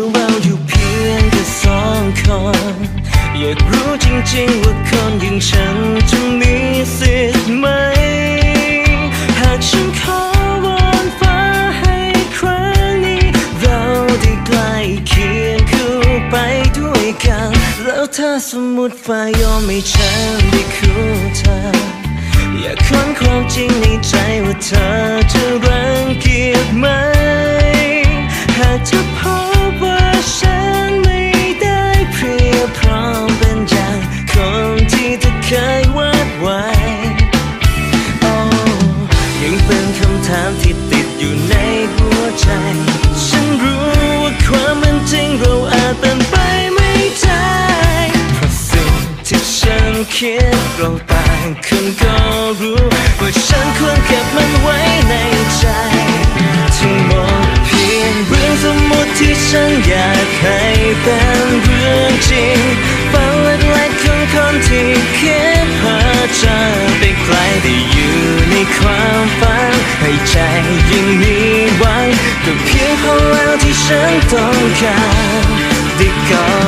องเราอยู่เพียงแค่สองคนอยากรู้จริงๆว่าคนอย่างฉัน ถ้าสมมติฟ้ายอมให้ฉันได้คู่เธอ อยากค้นความจริงในใจว่าเธอจะ คิดเราต่างคนก็รู้ว่าฉันควรเก็บมันไว้ในใจทั้งหมดเพียงเรื่องสมมติที่ฉันอยากให้เป็นเรื่องจริงฝันเล็กๆของคนที่คิดเพ้อเจอไปไกลได้อยู่ในความฝันให้ใจยังมีหวังก็เพียงพอแล้วที่ฉันต้องการด้กอด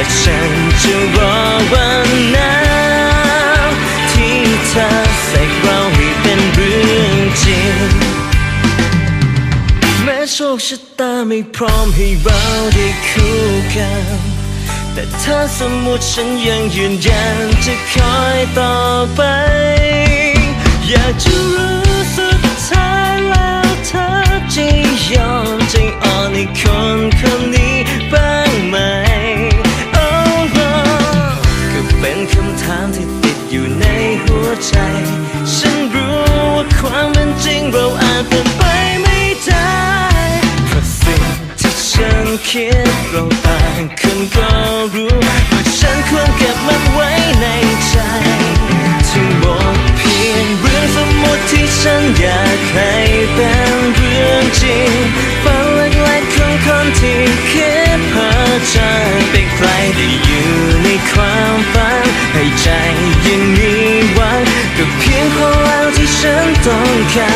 และฉันจะรอวันนั้นที่เธอใส่เราให้เป็นเรื่องจริง แม้โชคชะตาไม่พร้อมให้เราได้คู่กัน แต่ถ้าสมมติฉันยังยืนยันจะคอยต่อไป อยากจะรู้ ริงเราอาจเป็นไปไม่ได้เพราะสิ่งที่ฉันคิดเราต่างคนก็รู้ว่าฉันควรเก็บมันไว้ในใจทั้งหมดเพียงเรื่องสมมติที่ฉันอยากให้ ต้อกา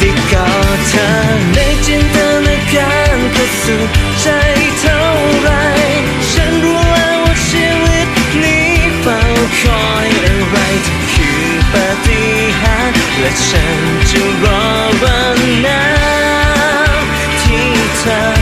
ด้กอดเธอในจินตนาการก็สุดใจเท่าไร ฉันรู้แล้วว่าชีวิตนี้เฝ้าคอยอะไรคือปฏิหารและฉันจะรอวันนั้นที่เธอ